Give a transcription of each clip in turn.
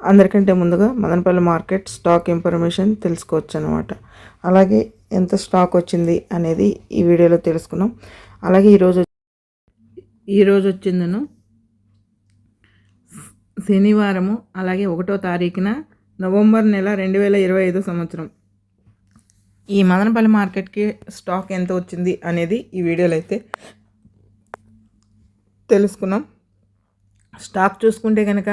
అందరికంటే ముందుగా Madanapalle market stock information తెలుసుకోవచ్చు అనమాట అలాగే ఎంత స్టాక్ వచ్చింది అనేది ఈ వీడియోలో తెలుసుకున్నాం. అలాగే ఈరోజు ఈరోజు వచ్చిందను శనివారము అలాగే ఒకటో తారీఖున నవంబర్ నెల రెండు వేల ఇరవై ఐదో సంవత్సరం. ఈ మదనపల్లి మార్కెట్కి స్టాక్ ఎంత వచ్చింది అనేది ఈ వీడియోలో అయితే తెలుసుకున్నాం. స్టాక్ చూసుకుంటే కనుక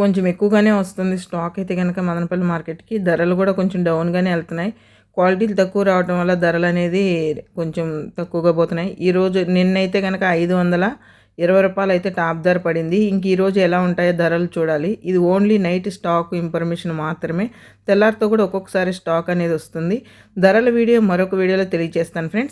కొంచెం ఎక్కువగానే వస్తుంది. స్టాక్ అయితే కనుక మదనపల్లి మార్కెట్కి ధరలు కూడా కొంచెం డౌన్గానే వెళ్తున్నాయి. క్వాలిటీలు తక్కువ రావడం వల్ల ధరలు అనేది కొంచెం తక్కువగా పోతున్నాయి. ఈరోజు నిన్నైతే కనుక ఐదు వందల ఇరవై రూపాయలు అయితే టాప్ ధర పడింది. ఇంక ఈరోజు ఎలా ఉంటాయో ధరలు చూడాలి. ఇది ఓన్లీ నైట్ స్టాక్ ఇన్ఫర్మేషన్ మాత్రమే. తెల్లారితో కూడా ఒక్కొక్కసారి స్టాక్ అనేది వస్తుంది. ధరల వీడియో మరొక వీడియోలో తెలియజేస్తాను ఫ్రెండ్స్.